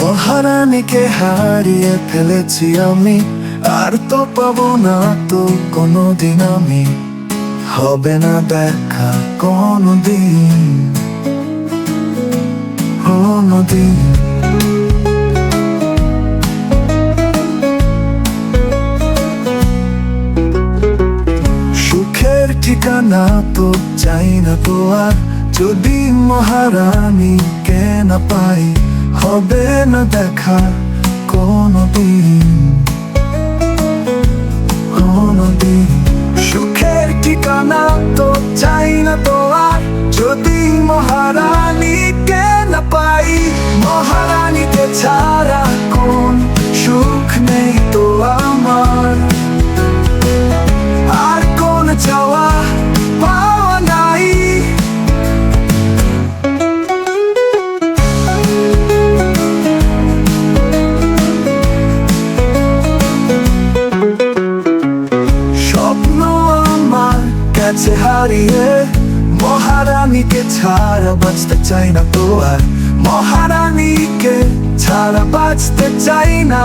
মহারানীকে হারিয়ে ফেলেছি আমি। আর তো পাবো না তো কোনোদিন আমি। হবে না দেখা কোনোদিন। কোনোদিন। ঠিকানা তো চাই না তো আর। যদি মহারানী কে না পাই, হবে না দেখা কোনদিন। কোনদিন। সুখের ঠিকানা তো চাই না তো আর, যদি মহারানী কে না পাই মহারানীকে ছাড়া কাছে হারিয়ে মহারানীকে ছাড়া বাঁচতে চাই না তো আর। মহারানীকে ছাড়া বাঁচতে চাই না।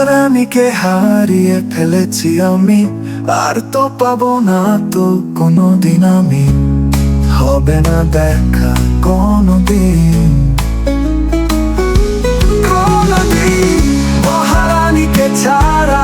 মহারানীকে হারিয়ে ফেলেছি আমি। আর তো পাবো না তো কোনোদিন আমি। হবে না দেখা কোনোদিন। কোনোদিন মহারানীকে ছাড়া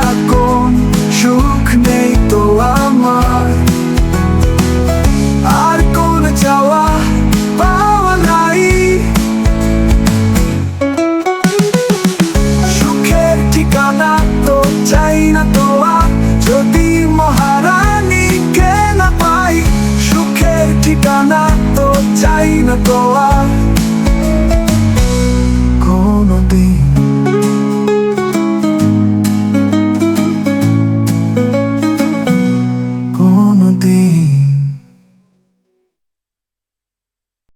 আর